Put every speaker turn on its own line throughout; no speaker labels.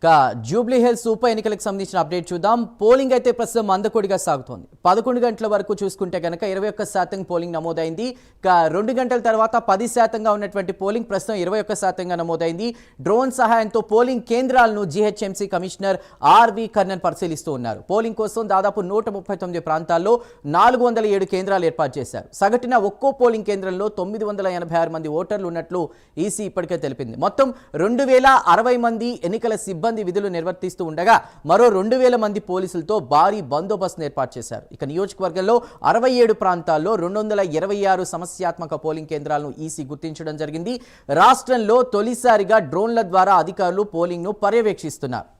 ఇక Jubilee hills ఉప ఎన్నికలకు సంబంధించిన అప్డేట్ చూద్దాం. పోలింగ్ అయితే ప్రస్తుతం మందకొడిగా సాగుతోంది. పదకొండు గంటల వరకు చూసుకుంటే కనుక ఇరవై ఒక్క శాతం పోలింగ్ నమోదైంది. ఇక రెండు గంటల తర్వాత పది శాతంగా ఉన్నటువంటి పోలింగ్ ప్రస్తుతం ఇరవై ఒక్క శాతంగా నమోదైంది. డ్రోన్ సహాయంతో పోలింగ్ కేంద్రాలను జీహెచ్ఎంసీ కమిషనర్ ఆర్వి కర్ణన్ పరిశీలిస్తూ ఉన్నారు. పోలింగ్ కోసం దాదాపు నూట ముప్పై తొమ్మిది ప్రాంతాల్లో నాలుగు వందల ఏడు కేంద్రాలు ఏర్పాటు చేశారు. సగటున ఒక్కో పోలింగ్ కేంద్రంలో తొమ్మిది వందల ఎనభై ఆరు మంది ఓటర్లు ఉన్నట్లు ఈసీ ఇప్పటికే తెలిపింది. మొత్తం రెండు వేల అరవై మంది ఎన్నికల సిబ్బంది విధులు నిర్వర్తిస్తూ ఉండగా మరో రెండు వేల మంది పోలీసులతో భారీ బందోబస్తును ఏర్పాటు చేశారు. ఇక నియోజకవర్గంలో అరవై ఏడు ప్రాంతాల్లో రెండు వందల ఇరవై ఆరు సమస్యాత్మక పోలింగ్ కేంద్రాలను ఈసీ గుర్తించడం జరిగింది. రాష్ట్రంలో తొలిసారిగా డ్రోన్ల ద్వారా అధికారులు పోలింగ్ను పర్యవేక్షిస్తున్నారు.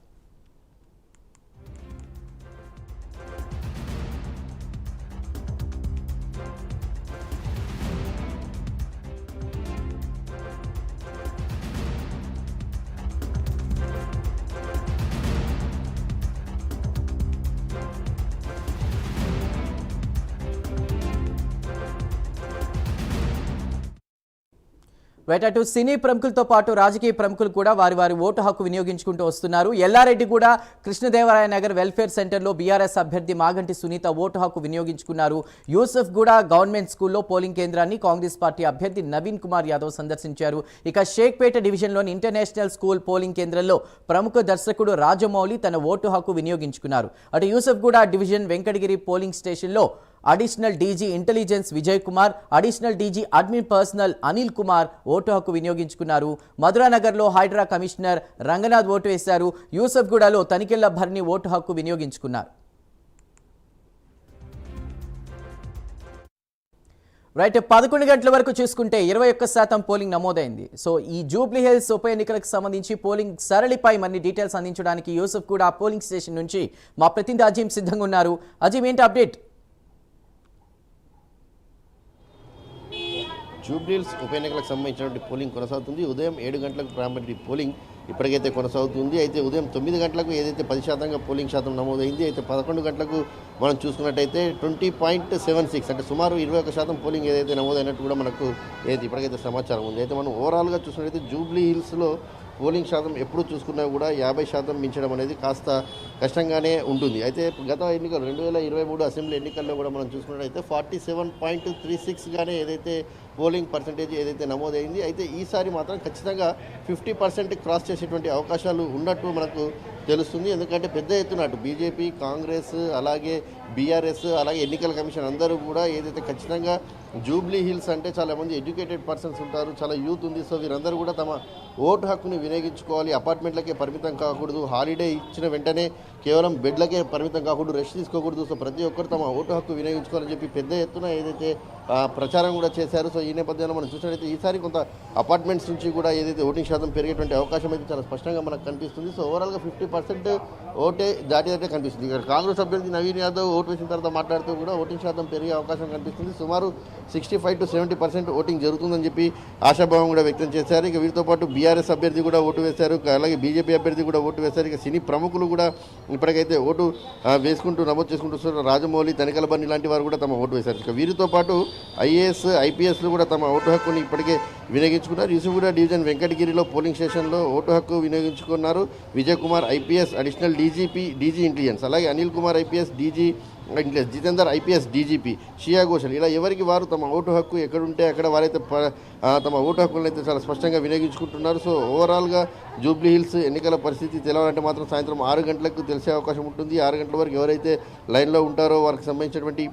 వేటటు సినీ ప్రముఖులతో పాటు రాజకీయ ప్రముఖులు కూడా వారి వారి ఓటు హక్కు వినియోగించుకుంటూ వస్తున్నారు. ఎల్లారెడ్డి కూడా కృష్ణదేవరాయ నగర్ వెల్ఫేర్ సెంటర్లో బీఆర్ఎస్ అభ్యర్థి మాగంటి సునీత ఓటు హక్కు వినియోగించుకున్నారు. యూసఫ్ కూడా గవర్నమెంట్ స్కూల్లో పోలింగ్ కేంద్రాన్ని కాంగ్రెస్ పార్టీ అభ్యర్థి నవీన్ కుమార్ యాదవ్ సందర్శించారు. ఇక షేక్పేట డివిజన్లోని ఇంటర్నేషనల్ స్కూల్ పోలింగ్ కేంద్రంలో ప్రముఖ దర్శకుడు రాజమౌళి తన ఓటు హక్కు వినియోగించుకున్నారు. అటు యూసఫ్ కూడా డివిజన్ వెంకటగిరి పోలింగ్ స్టేషన్లో additional DG intelligence Vijay Kumar additional DG admin personnel Anil Kumar vote హక్కు వినియోగించుకున్నారు. మధురానగర్లో హైడ్రా కమిషనర్ రంగనాథ్ ఓటు వేశారు. యూసఫ్గూడలో తనికెళ్ళ భరణి ఓటు హక్కు వినియోగించుకున్నారు. రైట్ పదకొండు గంటల వరకు చూసుకుంటే ఇరవై ఒక్క శాతం పోలింగ్ నమోదైంది. సో ఈ జూబ్లీ హిల్స్ ఉప ఎన్నికలకు సంబంధించి పోలింగ్ సరళిపై మరిన్ని డీటెయిల్స్ అందించడానికి యూసఫ్ కూడా పోలింగ్ స్టేషన్ నుంచి మా ప్రతినిధి అజీం సిద్ధంగా ఉన్నారు. అజీం ఏంటి అప్డేట్?
జూబ్లీల్స్ ఉప ఎన్నికలకు సంబంధించినటువంటి పోలింగ్ కొనసాగుతుంది. ఉదయం ఏడు గంటలకు ప్రారంభమైన పోలింగ్ ఇప్పటికైతే కొనసాగుతుంది. అయితే ఉదయం తొమ్మిది గంటలకు ఏదైతే పది శాతంగా పోలింగ్ శాతం నమోదైంది అయితే పదకొండు గంటలకు మనం చూసుకున్నట్టయితే ట్వంటీ పాయింట్ సెవెన్ సిక్స్ అంటే సుమారు ఇరవై ఒక శాతం పోలింగ్ ఏదైతే నమోదైనట్టు కూడా మనకు ఏదైతే ఇప్పటికైతే సమాచారం ఉంది. అయితే మనం ఓవరాల్గా చూసినట్టయితే జూబ్లీ హిల్స్లో పోలింగ్ శాతం ఎప్పుడు చూసుకున్నా కూడా యాభై శాతం మించడం అనేది కాస్త కష్టంగానే ఉంటుంది. అయితే గత ఎన్నికలు రెండు వేల ఇరవై మూడు అసెంబ్లీ ఎన్నికల్లో కూడా మనం చూసుకున్నట్టయితే ఫార్టీ సెవెన్ పాయింట్ త్రీ సిక్స్గానే ఏదైతే పోలింగ్ పర్సంటేజ్ ఏదైతే నమోదైంది అయితే ఈసారి మాత్రం ఖచ్చితంగా ఫిఫ్టీ పర్సెంట్ క్రాస్ చేసేటువంటి అవకాశాలు ఉన్నట్టు మనకు తెలుస్తుంది. ఎందుకంటే పెద్ద ఎత్తున అటు బీజేపీ కాంగ్రెస్ అలాగే బీఆర్ఎస్ అలాగే ఎన్నికల కమిషన్ అందరూ కూడా ఏదైతే ఖచ్చితంగా జూబ్లీ హిల్స్ అంటే చాలా మంది ఎడ్యుకేటెడ్ పర్సన్స్ ఉంటారు చాలా యూత్ ఉంది. సో వీరందరూ కూడా తమ ఓటు హక్కుని వినియోగించుకోవాలి. అపార్ట్మెంట్లకే పరిమితం కాకూడదు. హాలిడే ఇచ్చిన వెంటనే కేవలం బెడ్లకే పరిమితం కాకూడదు రెస్ట్ తీసుకోకూడదు. సో ప్రతి ఒక్కరు తమ ఓటు హక్కు వినియోగించుకోవాలని చెప్పి పెద్ద ఎత్తున ఏదైతే ప్రచారం కూడా చేశారు. సో ఈ నేపథ్యంలో మనం చూసినట్లయితే ఈసారి కొంత అపార్ట్మెంట్స్ నుంచి కూడా ఏదైతే ఓటింగ్ శాతం పెరిగేటువంటి అవకాశం అయితే చాలా స్పష్టంగా మనకు కనిపిస్తుంది. సో ఓవరాల్గా ఫిఫ్టీ పర్సెంట్ ఓటే దాటినట్టే కనిపిస్తుంది. ఇక్కడ కాంగ్రెస్ అభ్యర్థి నవీన్ యాదవ్ ఓటు వేసిన తర్వాత మాట్లాడుతూ కూడా ఓటింగ్ శాతం పెరిగే అవకాశం కనిపిస్తుంది. సుమారు sixty five to seventy percent voting జరుగుతుందని చెప్పి ఆశాభావం కూడా వ్యక్తం చేశారు. ఇక వీరితో పాటు బీఆర్ఎస్ అభ్యర్థి కూడా ఓటు వేశారు. అలాగే బీజేపీ అభ్యర్థి కూడా ఓటు వేశారు. ఇక సినీ ప్రముఖులు కూడా ఇప్పటికైతే ఓటు వేసుకుంటూ నమోదు చేసుకుంటూ రాజమౌళి తనికల బన్ని లాంటి వారు కూడా తమ ఓటు వేశారు. ఇక వీరితో పాటు ఐఏఎస్ ఐపీఎస్లు కూడా తమ ఓటు హక్కుని ఇప్పటికే వినియోగించుకున్నారు. యూసుఫ్గూడ డివిజన్ వెంకటగిరిలో పోలింగ్ స్టేషన్లో ఓటు హక్కు వినియోగించుకున్నారు. Vijay Kumar IPS additional DGP DG intelligence. అలాగే అనిల్ కుమార్ ఐపీఎస్ డీజీ ఇంకా జితేందర్ ఐపీఎస్ డీజీపీ షియా ఘోషల్ ఇలా ఎవరికి వారు తమ ఓటు హక్కు ఎక్కడుంటే అక్కడ వారైతే ప- తమ ఓటు హక్కులను అయితే చాలా స్పష్టంగా వినియోగించుకుంటున్నారు. సో ఓవరాల్గా జూబ్లీ హిల్స్ ఎన్నికల పరిస్థితి తెలవాలంటే మాత్రం సాయంత్రం ఆరు గంటలకు తెలిసే అవకాశం ఉంటుంది. ఆరు గంటల వరకు ఎవరైతే లైన్లో ఉంటారో వారికి సంబంధించినటువంటి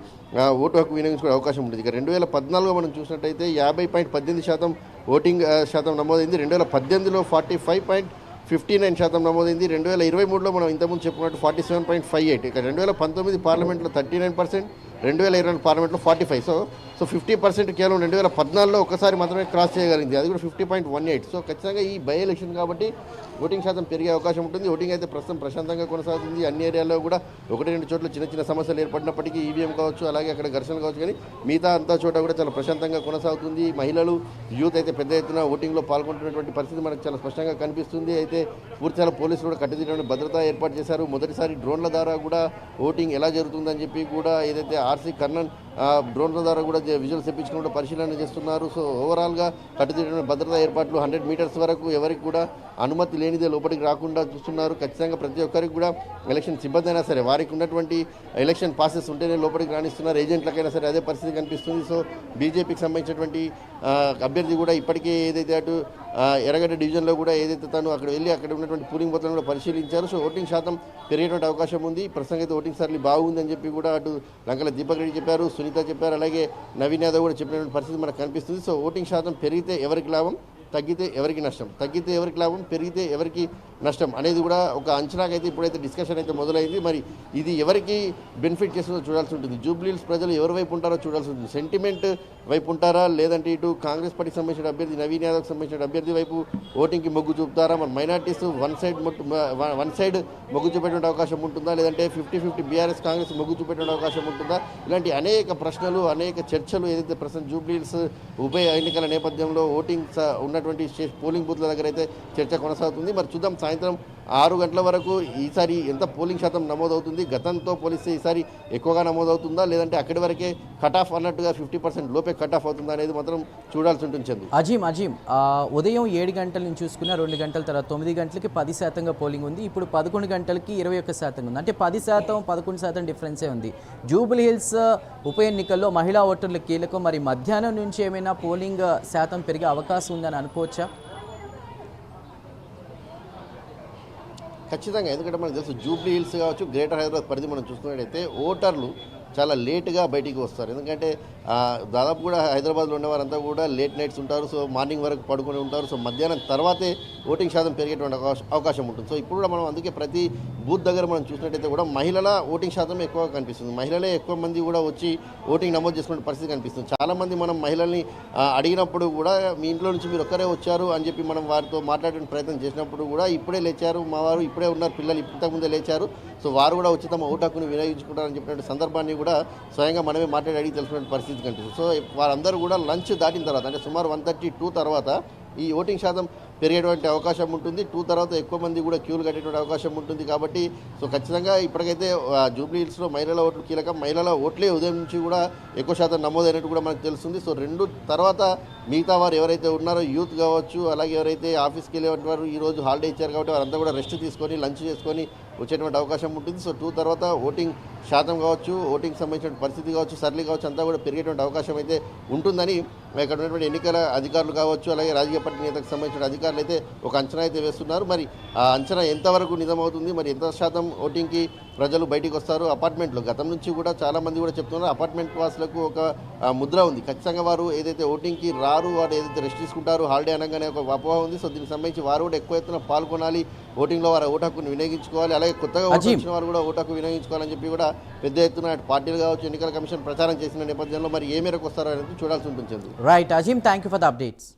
ఓటు హక్కు వినియోగించుకునే అవకాశం ఉంటుంది. ఇక రెండు వేల పద్నాలుగులో మనం చూసినట్టయితే యాభై పాయింట్ పద్దెనిమిది శాతం ఓటింగ్ శాతం నమోదైంది. రెండు వేల పద్దెనిమిదిలో forty five point fifty nine శాతం నమోదైంది. రెండు వేల ఇరవై మూడులో మనం ఇంతకుముందు చెప్పుకున్నట్టు forty seven point five eight. ఇక రెండు వేల పంతొమ్మిది పార్లమెంట్లో థర్టీ నైన్ పర్సెంట్ రెండు వేల ఇరవై పార్లమెంట్లో forty five. So so fifty percent కేవలం రెండు వేల పద్నాలుగులో ఒకసారి మాత్రమే క్రాస్ చేయగలిగింది. అది కూడా fifty point one eight. So ఖచ్చితంగా ఈ బై ఎలక్షన్ కాబట్టి ఓటింగ్ శాతం పెరిగే అవకాశం ఉంటుంది. ఓటింగ్ అయితే ప్రస్తుతం ప్రశాంతంగా కొనసాగుతుంది. అన్ని ఏరియాలో కూడా ఒకటి రెండు చోట్ల చిన్న చిన్న సమస్యలు ఏర్పడినప్పటికీ ఈవీఎం కావచ్చు అలాగే అక్కడ ఘర్షణ కావచ్చు కానీ మిగతా అంతా చోట కూడా చాలా ప్రశాంతంగా కొనసాగుతుంది. మహిళలు యూత్ అయితే పెద్ద ఎత్తున ఓటింగ్లో పాల్గొంటున్నటువంటి పరిస్థితి మనకు చాలా స్పష్టంగా కనిపిస్తుంది. అయితే పూర్తిగా పోలీసులు కూడా కట్టుదిట్టమైన భద్రత ఏర్పాటు చేశారు. మొదటిసారి డ్రోన్ల ద్వారా కూడా ఓటింగ్ ఎలా జరుగుతుందని చెప్పి కూడా ఏదైతే ఆర్సీ కర్ణన్ డ్రోన్ల ద్వారా కూడా విజువల్స్ తెప్పించుకుని కూడా పరిశీలన చేస్తున్నారు. సో ఓవరాల్గా కట్టుదిట్టమైన భద్రతా ఏర్పాట్లు హండ్రెడ్ మీటర్స్ వరకు ఎవరికి కూడా అనుమతి లేనిదే లోపలికి రాకుండా చూస్తున్నారు. ఖచ్చితంగా ప్రతి ఒక్కరికి కూడా ఎలక్షన్ సిబ్బంది అయినా సరే వారికి ఉన్నటువంటి ఎలక్షన్ పాసెస్ ఉంటేనే లోపలికి రాణిస్తున్నారు. ఏజెంట్లకైనా సరే అదే పరిస్థితి కనిపిస్తుంది. సో బీజేపీకి సంబంధించినటువంటి అభ్యర్థి కూడా ఇప్పటికే ఏదైతే అటు ఎర్రగడ్డ డివిజన్లో కూడా ఏదైతే తను అక్కడ వెళ్ళి అక్కడ ఉన్నటువంటి పోలింగ్ బూత్లను కూడా పరిశీలించారు. సో ఓటింగ్ శాతం పెరిగేటువంటి అవకాశం ఉంది. ప్రస్తుతం అయితే ఓటింగ్ సర్లీ బాగుందని చెప్పి కూడా అటు లంకల దీపక్ రెడ్డి చెప్పారు సునీత చెప్పారు. అలాగే నవీన్ యాదవ్ కూడా చెప్పినటువంటి పరిస్థితి మనకు కనిపిస్తుంది. సో ఓటింగ్ శాతం పెరిగితే ఎవరికి లాభం? తగ్గితే ఎవరికి నష్టం? తగ్గితే ఎవరికి లాభం? పెరిగితే ఎవరికి నష్టం? అనేది కూడా ఒక అంచనాకైతే ఇప్పుడైతే డిస్కషన్ అయితే మొదలైంది. మరి ఇది ఎవరికి బెనిఫిట్ చేస్తుందో చూడాల్సి ఉంటుంది. జూబ్లీహిల్స్ ప్రజలు ఎవరి వైపు ఉంటారో చూడాల్సి ఉంటుంది. సెంటిమెంట్ వైపు ఉంటారా? లేదంటే ఇటు కాంగ్రెస్ పార్టీకి సంబంధించిన అభ్యర్థి నవీన్ యాదవ్కి సంబంధించిన అభ్యర్థి వైపు ఓటింగ్కి మొగ్గు చూపుతారా? మరి minorities one side one side మొగ్గు చూపేటువంటి అవకాశం ఉంటుందా? లేదంటే ఫిఫ్టీ ఫిఫ్టీ బీఆర్ఎస్ కాంగ్రెస్ మొగ్గు చూపేటువంటి అవకాశం ఉంటుందా? ఇలాంటి అనేక ప్రశ్నలు అనేక చర్చలు ఏదైతే ప్రస్తుతం జూబ్లీహిల్స్ ఉప ఎన్నికల నేపథ్యంలో ఓటింగ్ ఉన్న ఉన్నటువంటి పోలింగ్ బూత్ల దగ్గర అయితే చర్చ కొనసాగుతుంది. మరి చూద్దాం సాయంత్రం ఆరు గంటల వరకు ఈసారి ఎంత పోలింగ్ శాతం నమోదవుతుంది? గతంతో పోలిస్తే ఈసారి ఎక్కువగా నమోదవుతుందా? లేదంటే అక్కడి వరకే కట్ ఆఫ్ అన్నట్టుగా ఫిఫ్టీ పర్సెంట్ లోపే కట్ ఆఫ్ అవుతుందా అనేది మాత్రం చూడాల్సి ఉంటుంది చందు.
అజీం అజీం ఉదయం ఏడు గంటల నుంచి చూసుకున్న రెండు గంటల తర్వాత తొమ్మిది గంటలకి పది శాతంగా పోలింగ్ ఉంది. ఇప్పుడు పదకొండు గంటలకి ఇరవై ఒక్క శాతం ఉంది. అంటే పది శాతం పదకొండు శాతం డిఫరెన్సే ఉంది. జూబిలీ హిల్స్ ఉప ఎన్నికల్లో మహిళా ఓటర్లు కీలకం. మరి మధ్యాహ్నం నుంచి ఏమైనా పోలింగ్ శాతం పెరిగే అవకాశం ఉందని అనుకోవచ్చా?
ఖచ్చితంగా ఎందుకంటే మనకు తెలుసు జూబ్లీ హిల్స్ కావచ్చు గ్రేటర్ హైదరాబాద్ పరిధి మనం చూసుకున్నట్టయితే ఓటర్లు చాలా లేట్గా బయటికి వస్తారు. ఎందుకంటే దాదాపు కూడా హైదరాబాద్లో ఉన్నవారంతా కూడా లేట్ నైట్స్ ఉంటారు. సో మార్నింగ్ వరకు పడుకుని ఉంటారు. సో మధ్యాహ్నం తర్వాతే ఓటింగ్ శాతం పెరిగేటువంటి అవకాశం ఉంటుంది. సో ఇప్పుడు కూడా మనం అందుకే ప్రతి బూత్ దగ్గర మనం చూసినట్టయితే కూడా మహిళల ఓటింగ్ శాతం ఎక్కువగా కనిపిస్తుంది. మహిళలే ఎక్కువ మంది కూడా వచ్చి ఓటింగ్ నమోదు చేసుకునే పరిస్థితి కనిపిస్తుంది. చాలామంది మనం మహిళల్ని అడిగినప్పుడు కూడా మీ ఇంట్లో నుంచి మీరు ఒక్కరే వచ్చారు అని చెప్పి మనం వారితో మాట్లాడే ప్రయత్నం చేసినప్పుడు కూడా ఇప్పుడే లేచారు మా వారు ఇప్పుడే ఉన్నారు పిల్లలు ఇంతకుముందే లేచారు. సో వారు కూడా వచ్చి తమ ఓటు హక్కును వినియోగించుకుంటారని చెప్పినటువంటి సందర్భాన్ని కూడా స్వయంగా మనమే మాట్లాడి అడిగి తెలుసుకునే పరిస్థితి కనిపిస్తుంది. సో వారందరూ కూడా లంచ్ దాటిన తర్వాత అంటే సుమారు వన్ థర్టీ టూ తర్వాత ఈ ఓటింగ్ శాతం పెరిగేటువంటి అవకాశం ఉంటుంది. టూ తర్వాత ఎక్కువ మంది కూడా క్యూలు కట్టేటువంటి అవకాశం ఉంటుంది కాబట్టి సో ఖచ్చితంగా ఇప్పటికైతే జూబ్లీహిల్స్లో జూబ్లీ హిల్స్లో మహిళల ఓట్లు కీలకం. మహిళల ఓట్లే ఉదయం నుంచి కూడా ఎక్కువ శాతం నమోదైనట్టు కూడా మనకు తెలుస్తుంది. సో రెండు తర్వాత మిగతా వారు ఎవరైతే ఉన్నారో యూత్ కావచ్చు అలాగే ఎవరైతే ఆఫీస్కి వెళ్ళేటువంటి వారు ఈ రోజు హాలిడే ఇచ్చారు కాబట్టి వారంతా కూడా రెస్ట్ తీసుకొని లంచ్ చేసుకొని వచ్చేటువంటి అవకాశం ఉంటుంది. సో టూ తర్వాత ఓటింగ్ శాతం కావచ్చు ఓటింగ్ సంబంధించిన పరిస్థితి కావచ్చు సరళి కావచ్చు అంతా కూడా పెరిగేటువంటి అవకాశం అయితే ఉంటుందని ఇక్కడ ఉన్నటువంటి ఎన్నికల అధికారులు కావచ్చు అలాగే రాజకీయ పార్టీ నేతకు సంబంధించిన అధికారులు అయితే ఒక అంచనా అయితే వేస్తున్నారు. మరి ఆ అంచనా ఎంతవరకు నిజమవుతుంది? మరి ఎంత శాతం ఓటింగ్కి ప్రజలు బయటికి వస్తారు. అపార్ట్మెంట్లు గతం నుంచి కూడా చాలా మంది కూడా చెప్తున్నారు. అపార్ట్మెంట్ వాసులకు ఒక ముద్ర ఉంది. ఖచ్చితంగా వారు ఏదైతే ఓటింగ్కి రారు వారు ఏదైతే రెస్ట్ తీసుకుంటారు హాలిడే అనగానే ఒక అపోహ ఉంది. సో దీనికి సంబంధించి వారు కూడా ఎక్కువ ఎత్తున పాల్గొనాలి. ఓటింగ్లో వారి ఓటు హక్కును వినియోగించుకోవాలి. అలాగే కొత్తగా. వచ్చిన వారు కూడా ఓటు హక్కు వినియోగించుకోవాలని చెప్పి కూడా పెద్ద ఎత్తున పార్టీలు కావచ్చు ఎన్నికల కమిషన్ ప్రచారం చేసిన నేపథ్యంలో మరి ఏ మేరకు వస్తారో అనేది చూడాల్సి ఉంటుంది.
Right Azeem thank you for the updates